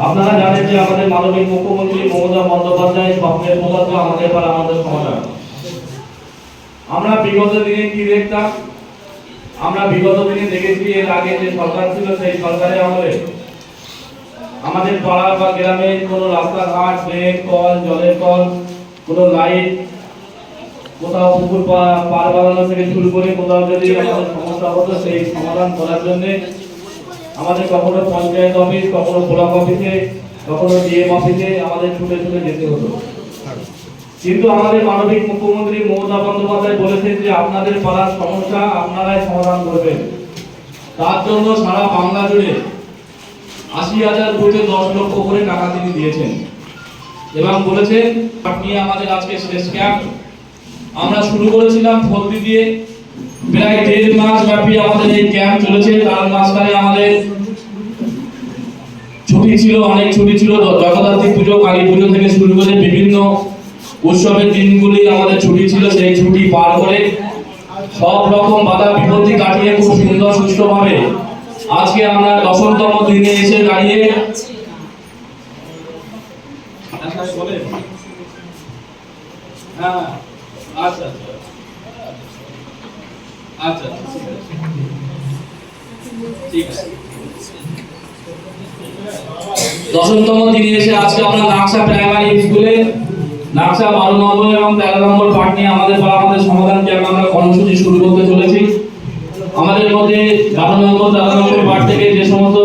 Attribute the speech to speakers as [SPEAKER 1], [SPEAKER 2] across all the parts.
[SPEAKER 1] আপনারা জানেন যে আমাদের মাননীয় মুখ্যমন্ত্রী মমতা বন্দ্যোপাধ্যায় স্বপ্নের পদার্থ আমাদের পাড়া আমাদের সমাধান। আমরা বিগত দিনে কি দেখতাম? আমরা বিগত দিনে দেখেছি, এর আগে যে সরকার ছিল, সেই সরকারের আমলে আমাদের পাড়া বা গ্রামে কোনো রাস্তাঘাট ড্রেন কল, জলের কল, কোনো লাইট, কোথাও পুকুর পার বানানো থেকে শুরু করে কোথাও যদি আমাদের সমস্যা হতো, সেই সমাধান করার জন্য আমাদের কখনো পঞ্চায়েত অফিস, কখনো ব্লক অফিসে, কখনো ডিএম অফিসে আমাদের ছুটে ছুটে যেতে হতো। কিন্তু আমাদের মানবিক মুখ্যমন্ত্রী মমতা বন্দ্যোপাধ্যায় বলেছেন যে আপনাদের পাড়ার সমস্যা আপনারাই সমাধান করবেন তার জন্য সারা বাংলা জুড়ে আশি হাজার কোটি দশ লক্ষ করে টাকা তিনি দিয়েছেন এবং বলেছেন আপনি আমাদের আজকে শেষ ক্যাম্প আমরা শুরু করেছিলাম ফলদি দিয়ে প্রায় দেড় মাস ব্যাপী আমাদের এই ক্যাম্প চলেছে তার মাঝখানে আমাদের ছুটি ছিল অনেক ছুটি ছিল জগদ্ধাত্রী পুজো কালী পুজো থেকে শুরু করে বিভিন্ন উৎসবের দিনগুলি আমাদের ছুটি ছিল, সেই ছুটি পার করে সব রকম বাধা বিপত্তি কাটিয়ে খুব সুন্দর সুষ্ঠুভাবে আজকে আমরা দশমতম দিনে এসে দাঁড়িয়ে দশমতম দিনে এসে আজকে আমরা নাকশা প্রাইমারি স্কুলে নাকশা বারো নম্বর এবং তেরো নম্বর পাঠ নিয়ে আমাদের পাড়া আমাদের সমাধান ক্যাম্প আমরা কর্মসূচি শুরু করতে চলেছি। আমাদের মধ্যে বারো নম্বর, তেরো নম্বর পাঠ থেকে যে সমস্ত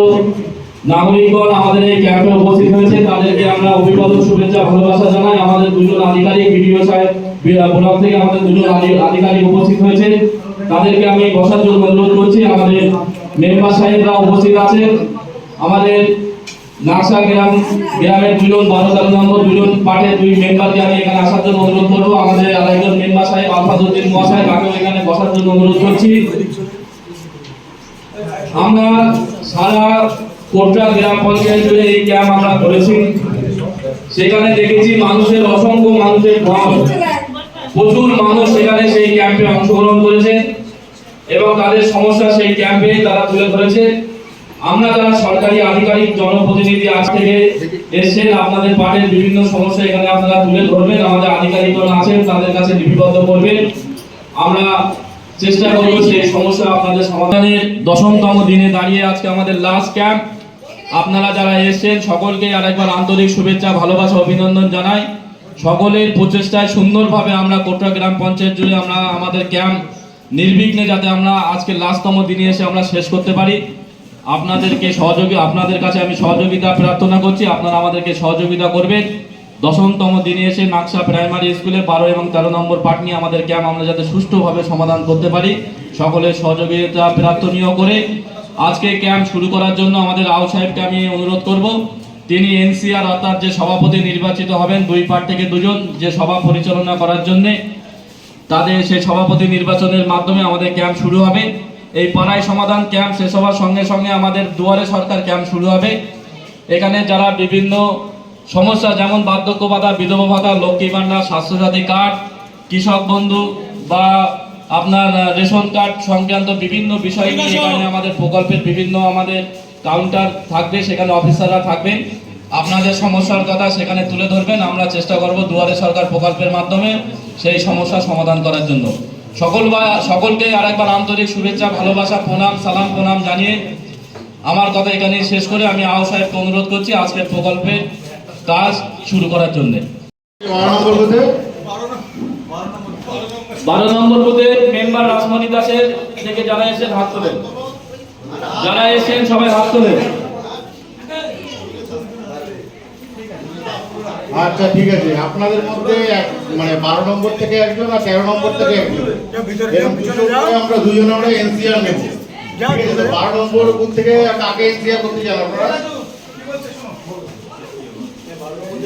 [SPEAKER 1] নাগরিকগণ আমাদের এই ক্যাম্পে উপস্থিত হয়েছে, তাদেরকে আমরা অভিবাদন, শুভেচ্ছা, ভালোবাসা জানাই। আমাদের দুজন আধিকারিক, বিডিও সাহেব ব্লক থেকে আমাদের দুজন আধি- আধিকারিক উপস্থিত হয়েছে। তাদেরকে আমি বসার জন্য অনুরোধ করছি। আমাদের মেম্বার সাহেবরা উপস্থিত আছেন। আমাদের নাকশা গ্রাম, গ্রামের দুজন বারো তেরো নম্বর দুজন পার্টের দুই মেম্বারকে আমি এখানে আসার জন্য অনুরোধ করব। আমাদের আরেকজন মেম্বার সাহেব আলফাজুদ্দিন মহাশয়, তাকেও এখানে বসার জন্য অনুরোধ করছি। আমরা সারা কোটরা গ্রাম পঞ্চায়েত জুড়ে এই ক্যাম্প আমরা করেছি। সেখানে দেখেছি মানুষের অসংখ্য মানুষের ঢল প্রচুর মানুষ সেখানে সেই ক্যাম্পে অংশগ্রহণ করেছে এবং তাদের সমস্যা সেই ক্যাম্পে তারা তুলে ধরেছে। আমরা যারা সরকারি আধিকারিক জনপ্রতিনিধি আজ থেকে এসেছেন আপনাদের পার্টির বিভিন্ন সমস্যা এখানে আপনারা তুলে ধরবেন, আমাদের আধিকারিকগণ আছেন, তাদের কাছে লিপিবদ্ধ করবেন। আমরা চেষ্টা করব সেই সমস্যা আপনাদের সমাধানের। দশমতম দিনে দাঁড়িয়ে আজকে আমাদের লাস্ট ক্যাম্প আপনারা যারা এসেছেন, সকলকে আরেকবার আন্তরিক শুভেচ্ছা, ভালোবাসা, অভিনন্দন জানাই। সকলের প্রচেষ্টায় সুন্দরভাবে আমরা কোটরা গ্রাম পঞ্চায়েত জুড়ে আমরা আমাদের ক্যাম্প নির্বিঘ্নে যাতে আমরা আজকে লাস্টতম দিনে এসে আমরা শেষ করতে পারি। আপনাদেরকে সহযোগী আপনাদের কাছে আমি সহযোগিতা প্রার্থনা করছি। আপনারা আমাদেরকে সহযোগিতা করবেন। দশমতম দিনে এসে নাকশা প্রাইমারি স্কুলে বারো এবং তেরো নম্বর পাঠ নিয়ে আমাদের ক্যাম্প আমরা যাতে সুষ্ঠুভাবে সমাধান করতে পারি। সকলের সহযোগিতা প্রার্থনীয় করে আজকে ক্যাম্প শুরু করার জন্য আমাদের আউ সাহেবকে আমি অনুরোধ করব। তিনি এনসিআর অর্থাৎ যে সভাপতি নির্বাচিত হবেন, দুই পার্ট থেকে দুজন যে সভা পরিচালনা করার জন্যে, তাদের সেই সভাপতি নির্বাচনের মাধ্যমে আমাদের ক্যাম্প শুরু হবে। এই পাড়ায় সমাধান ক্যাম্প শেষ হওয়ার সঙ্গে সঙ্গে আমাদের দুয়ারে সরকার ক্যাম্প শুরু হবে। এখানে যারা বিভিন্ন সমস্যা যেমন বার্ধক্য ভাতা বিধবা ভাতা লক্ষ্মী ভাণ্ডার স্বাস্থ্যসাথী কার্ড কৃষক বন্ধু বা আপনার রেশন কার্ড সংক্রান্ত বিভিন্ন বিষয় নিয়ে এখানে আমাদের প্রকল্পের বিভিন্ন আমাদের কাউন্টার থাকবে সেখানে অফিসাররা থাকবেন। আপনাদের সমস্যার কথা সেখানে তুলে ধরবেন। আমরা চেষ্টা করব দুয়ারে সরকার প্রকল্পের মাধ্যমে সেই সমস্যা সমাধান করার জন্য। সকল সকলকে আরেকবার আন্তরিক শুভেচ্ছা, ভালোবাসা, প্রণাম, সালাম, প্রণাম জানিয়ে আমার কথা এখানে শেষ করে আমি আও সাহেবকে অনুরোধ করছি আজকের প্রকল্পের কাজ শুরু করার জন্য।
[SPEAKER 2] বারো নম্বর বুথে
[SPEAKER 1] মেম্বার রাসমণি দাসের থেকে যারা এসেছেন হাত তোলেন। যারা এসেছেন সবাই হাত তোলেন।
[SPEAKER 2] আচ্ছা ঠিক আছে। আপনাদের মধ্যে মানে বারো নম্বর থেকে একজন আর তেরো নম্বর থেকে একজন। আমরা দুজন আমরা এনসিআর নেব। বারো নম্বর কোন থেকে কাকে এনসিআর করতে চান আপনারা?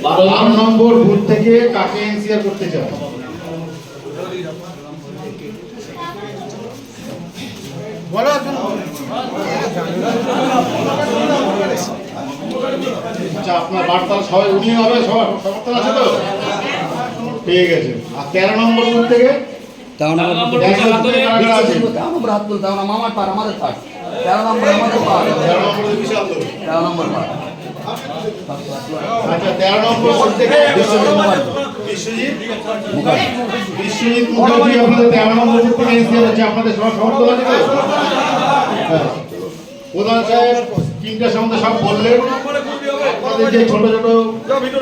[SPEAKER 1] বারো
[SPEAKER 2] নম্বর বুথ থেকে কাকে এনসিআর করতে চান? বলো আচ্ছা আপনার বার্তাল সবাই উনি হবে সবার সমর্থন আছে তো? ঠিক আছে আর তেরো নম্বর বুথ থেকে?
[SPEAKER 3] তেরো
[SPEAKER 1] তেরো
[SPEAKER 3] নম্বর
[SPEAKER 1] নম্বর হাত তোলে।
[SPEAKER 2] কারা আছে?
[SPEAKER 3] তেরো নম্বর হাত তুলতে মামার পার আমাদের পার তেরো নম্বর আমাদের পার
[SPEAKER 2] তেরো নম্বর বিশাল
[SPEAKER 3] তেরো নম্বর পার
[SPEAKER 2] আচ্ছা তেরো নম্বর বুথ থেকে? বিশ্বজিৎ বিশ্বজিৎ? বিশ্বজিৎ মুখার্জি আপনাদের তেরো নম্বর বুথ থেকে এসে আপনাদের সবার সমর্থন আছে তো? হ্যাঁ। প্রধান সাহেব তিনটার সম্বন্ধে সব বললেন যে ছোট ছোট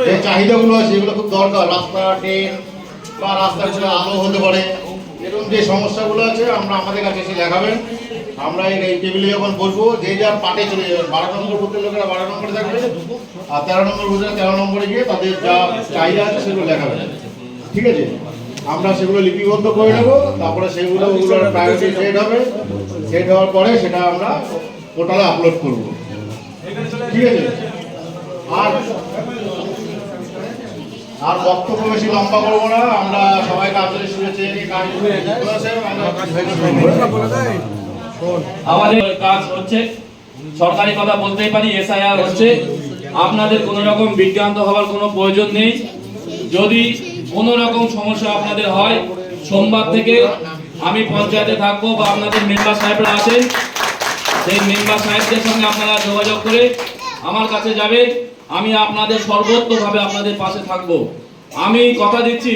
[SPEAKER 2] যে চাহিদাগুলো আছে, এগুলো খুব দরকার। রাস্তা ট্রেন বা রাস্তাগুলো আলো হতে পারে। এরকম যে সমস্যাগুলো আছে, আমরা আমাদের কাছে এসে দেখাবেন। আমরা এই টেবিলে যখন বসবো, যে যার পাটে চলে যাবেন বারো নম্বর বুথের লোকেরা বারো নম্বরে থাকবে আর তেরো নম্বর বুথের তেরো নম্বরে গিয়ে তাদের যা চাহিদা আছে সেগুলো দেখাবেন। ঠিক আছে? আমরা সেগুলো লিপিবদ্ধ করে নেব। তারপরে সেগুলো প্রায়োরিটি সেট হবে। সেট হওয়ার পরে সেটা আমরা পোর্টালে আপলোড করব। আর বক্তব্য বেশি লম্বা করব না। আমরা সবাইকে আন্তরিক। আমরা
[SPEAKER 1] আমাদের কাজ হচ্ছে, সরকারি কথা বলতেই পারি, এসআইআর হচ্ছে। আপনাদের কোনো রকম বিজ্ঞান্ত হওয়ার কোনো প্রয়োজন নেই। যদি কোনো রকম সমস্যা আপনাদের হয়, সোমবার থেকে আমি পঞ্চায়েতে থাকব বা আপনাদের মেম্বার সাহেবরা আছেন, সেই মেম্বার সাহেবদের সঙ্গে আপনারা যোগাযোগ করে আমার কাছে যাবেন আমি আপনাদের সর্বোত্তভাবে আপনাদের পাশে থাকব। আমি কথা দিচ্ছি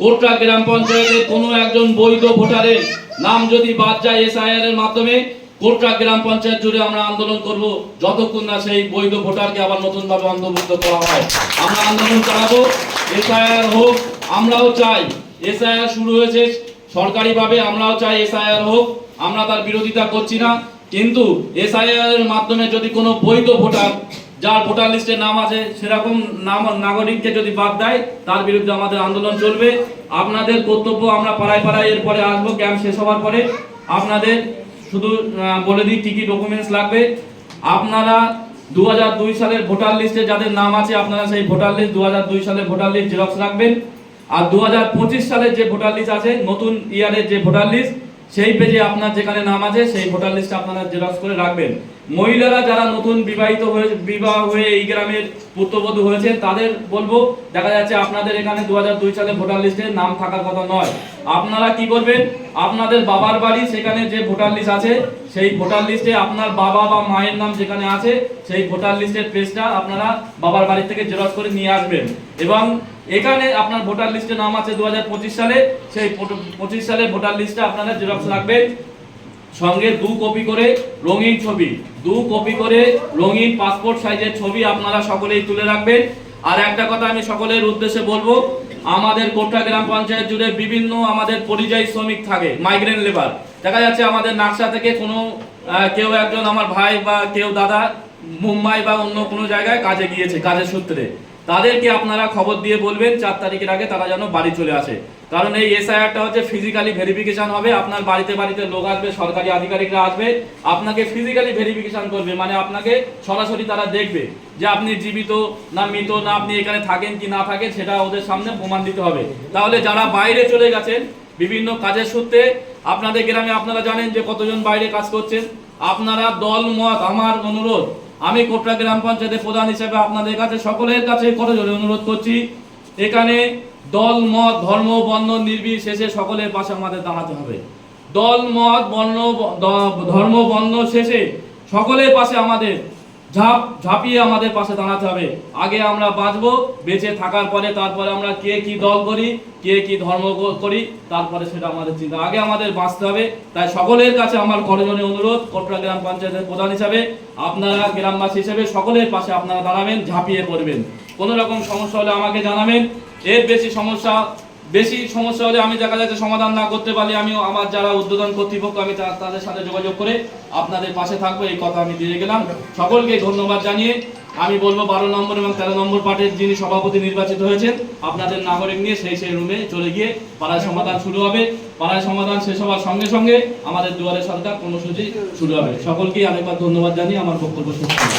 [SPEAKER 1] কোটরা গ্রাম পঞ্চায়েতের কোনো একজন বৈধ ভোটারের নাম যদি বাদ যায় এসআইআর এর মাধ্যমে কোটরা গ্রাম পঞ্চায়েত জুড়ে আমরা আন্দোলন করব, যতক্ষণ না সেই বৈধ ভোটারকে আবার নতুনভাবে অন্তর্ভুক্ত করা হয়। আমরা আন্দোলন চালাবো, এসআইআর হোক, আমরাও চাই। এসআইআর শুরু হয়েছে, সরকারিভাবে আমরাও চাই এসআইআর হোক, আমরা তার বিরোধিতা করছি না। কিন্তু এসআইআর মাধ্যমে যদি কোনো বৈধ ভোটার যার ভোটার লিস্টে নাম আছে, সেরকম নাম নাগরিককে যদি বাদ দেয়, তার বিরুদ্ধে আমাদের আন্দোলন চলবে। আপনাদের কর্তব্য আমরা পাড়ায় পাড়ায় এরপরে আসব, ক্যাম্প শেষ হওয়ার পরে। আপনাদের শুধু বলে দিই, কী কী ডকুমেন্টস লাগবে। আপনারা দু হাজার দুই সালের ভোটার লিস্টে যাদের নাম আছে, আপনারা সেই ভোটার লিস্ট দু সালের ভোটার লিস্ট জেরক্স রাখবেন। আর দু হাজার পঁচিশ সালের যে ভোটার লিস্ট আছে, নতুন ইয়ারের যে ভোটার লিস্ট সেই পেজে আপনার যেখানে নাম আছে, সেই ভোটার লিস্ট আপনারা জেরক্স করে রাখবেন। মহিলারা যারা নতুন বিবাহিত হয়ে, বিবাহ হয়ে এই গ্রামের পুত্রবধূ হয়েছেন, তাদের বলব, দেখা যাচ্ছে আপনাদের এখানে দু দুই সালে ভোটার লিস্টে নাম থাকার কথা নয়। আপনারা কি করবেন আপনাদের বাবার বাড়ি সেখানে যে ভোটার লিস্ট আছে, সেই ভোটার লিস্টে আপনার বাবা বা মায়ের নাম যেখানে আছে, সেই ভোটার লিস্টের পেজটা আপনারা বাবার বাড়ি থেকে জেরক্স করে নিয়ে আসবেন। এবং এখানে আপনার ভোটার লিস্টে নাম আছে দু হাজার পঁচিশ সালে, সেই পঁচিশ সালে ভোটার লিস্টে আপনারা জেরক্স রাখবেন সঙ্গে দু কপি করে রঙিন ছবি, দু কপি করে রঙিন পাসপোর্ট সাইজের ছবি আপনারা সকলেই তুলে রাখবেন। আর একটা কথা আমি সকলের উদ্দেশ্যে বলব, আমাদের কোট্টা গ্রাম পঞ্চায়েত জুড়ে বিভিন্ন আমাদের পরিযায়ী শ্রমিক থাকে মাইগ্রেন লেবার দেখা যাচ্ছে আমাদের নাকশা থেকে কোনো কেউ একজন আমার ভাই বা কেউ দাদা মুম্বাই বা অন্য কোনো জায়গায় কাজে গিয়েছে, কাজের সূত্রে। তাদেরকে আপনারা খবর দিয়ে বলবেন, চার তারিখের আগে তারা যেন বাড়ি চলে আসে। কারণ এই এসআইআরটা হচ্ছে ফিজিক্যালি ভেরিফিকেশন হবে, আপনার বাড়িতে বাড়িতে লোক আসবে, সরকারি আধিকারিকরা আসবে, আপনাকে ফিজিক্যালি ভেরিফিকেশন করবে মানে আপনাকে সরাসরি তারা দেখবে যে আপনি জীবিত না মৃত, না আপনি এখানে থাকেন কি না থাকেন, সেটা ওদের সামনে প্রমাণ দিতে হবে। তাহলে যারা বাইরে চলে গেছেন, বিভিন্ন কাজের সূত্রে, আপনাদের গ্রামে আপনারা জানেন যে কতজন বাইরে কাজ করছেন। আপনারা দল মত আমার অনুরোধ আমি কোটরা গ্রাম পঞ্চায়েতের প্রধান হিসেবে আপনাদের কাছে সকলের কাছে কত জোরে অনুরোধ করছি, এখানে দল, মত, ধর্ম, বর্ণ, নির্বিশেষে সকলের পাশে আমাদের দাঁড়াতে হবে। দল, মত, বর্ণ ধর্ম, বর্ণ শেষে সকলের পাশে আমাদের ঝাঁপ, ঝাঁপিয়ে আমাদের পাশে দাঁড়াতে হবে। আগে আমরা বাঁচবো, বেঁচে থাকার পরে তারপরে আমরা কে কি দল করি, কে কি ধর্ম করি, তারপরে সেটা আমাদের চিন্তা। আগে আমাদের বাঁচতে হবে। তাই সকলের কাছে আমার করজনের অনুরোধ, কোটরা গ্রাম পঞ্চায়েতের প্রধান হিসাবে, আপনারা গ্রামবাসী হিসেবে সকলের পাশে আপনারা দাঁড়াবেন, ঝাঁপিয়ে পড়বেন। কোনো রকম সমস্যা হলে আমাকে জানাবেন। এর বেশি সমস্যা বেশি সমস্যা হলে আমি দেখা যাচ্ছে সমাধান না করতে পারলে আমিও আমার যারা উদ্বোধন কর্তৃপক্ষ, আমি তাদের সাথে যোগাযোগ করে আপনাদের পাশে থাকব। এই কথা আমি দিয়ে গেলাম। সকলকে ধন্যবাদ জানিয়ে আমি বলব, বারো নম্বর এবং তেরো নম্বর পার্টির যিনি সভাপতি নির্বাচিত হয়েছেন, আপনাদের নাগরিক নিয়ে সেই সেই রুমে চলে গিয়ে পাড়ায় সমাধান শুরু হবে। পাড়ায় সমাধান শেষ হওয়ার সঙ্গে সঙ্গে আমাদের দুয়ারে সরকার কর্মসূচি শুরু হবে। সকলকেই আরেকবার ধন্যবাদ জানিয়ে আমার বক্তব্য শেষ করছি।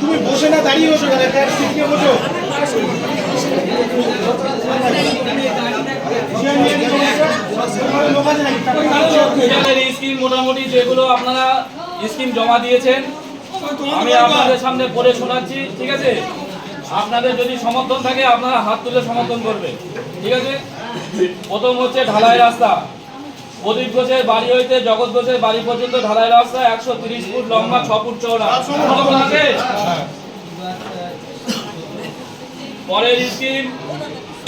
[SPEAKER 4] তুমি বসে না দাঁড়িয়ে বসো কেন একটা সিট নিয়ে বসো।
[SPEAKER 1] স্কিম মোটামুটি যেগুলো আপনারা স্কিম জমা দিয়েছেন আমি আপনাদের সামনে পড়ে শোনাচ্ছি ঠিক আছে? আপনাদের যদি সমর্থন থাকে, আপনারা হাত তুলে সমর্থন করবে। ঠিক আছে? প্রথম হচ্ছে ঢালাই রাস্তা। প্রদীপ ঘোষের বাড়ি হইতে জগৎ ঘোষের বাড়ি পর্যন্ত ঢালাই রাস্তা একশো তিরিশ ফুট লম্বা, ছ ফুট চওড়া। পরের স্কিম,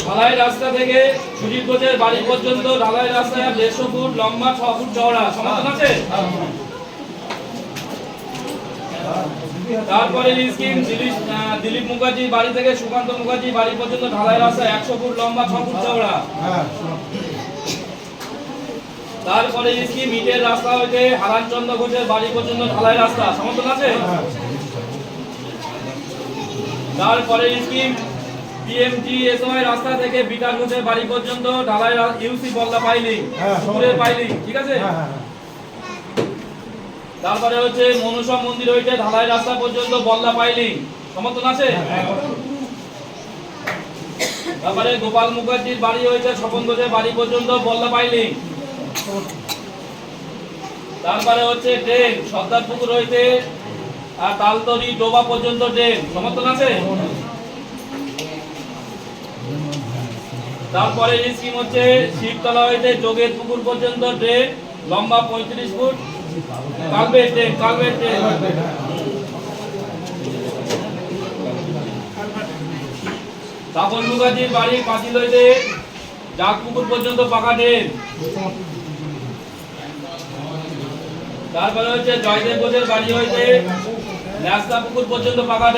[SPEAKER 1] ঢালাই রাস্তা থেকে সুজিত ঘোষের বাড়ি পর্যন্ত ঢালাই রাস্তা দেড়শো ফুট লম্বা, ছ ফুট চওড়া। সমর্থন আছে? তারপরে স্কিম দিলীপ মুখার্জি বাড়ি থেকে সুকান্ত মুখার্জি বাড়ি পর্যন্ত ঢালাই রাস্তা একশো ফুট লম্বা ছ ফুট চওড়া। তারপরে স্কিম ইটের রাস্তা হইতে হারানচন্দ্র ঘোষের বাড়ি পর্যন্ত ঢালাই রাস্তা। সমর্থন আছে? তারপরে স্কিম পিএমজি এসওআই রাস্তা থেকে বিকাশ ঘোষের বাড়ি পর্যন্ত ঢালাই ইউসি বল্লা পাইলিং
[SPEAKER 4] হ্যাঁ,
[SPEAKER 1] পুকুরের পাইলিং ঠিক আছে? তারপরে হচ্ছে মনুষা মন্দির হইতে ঢালাই রাস্তা পর্যন্ত বল্লা পাইলিং। সমর্থন আছে? তারপরে গোপাল মুখার্জির বাড়ি হইতে স্বপন ঘোষের বাড়ি পর্যন্ত বল্লা পাইলিং। তারপরে হচ্ছে ট্রেন সর্দার পুকুর হইতে, আর তালতরি ডোবা পর্যন্ত ট্রেন। সমর্থন আছে? তারপরে স্কিম হচ্ছে শিবতলা হইতে যোগের পুকুর পর্যন্ত ট্রেন, লম্বা পঁয়ত্রিশ ফুট। তারপরে হচ্ছে জয়দেব বাড়ি হইতে পুকুর পর্যন্ত পাকা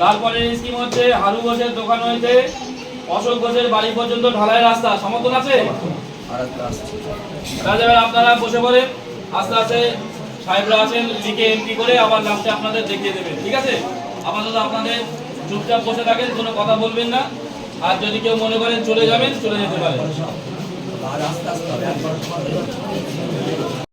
[SPEAKER 1] তারপরে স্কিম হচ্ছে হারু ঘোষের দোকান হইতে, অশোক ঘোষের বাড়ি পর্যন্ত ঢালাই রাস্তা। সমর্থন আছে? আপনারা বসে পড়েন। আস্তে আস্তে সাহেবরা আছেন লিখে এন্ট্রি করে আবার লাস্টে আপনাদের দেখিয়ে দেবেন ঠিক আছে? আপাতত আপনাদের চুপচাপ বসে থাকেন কোনো কথা বলবেন না। আর যদি কেউ মনে করেন চলে যাবেন চলে যেতে পারেন।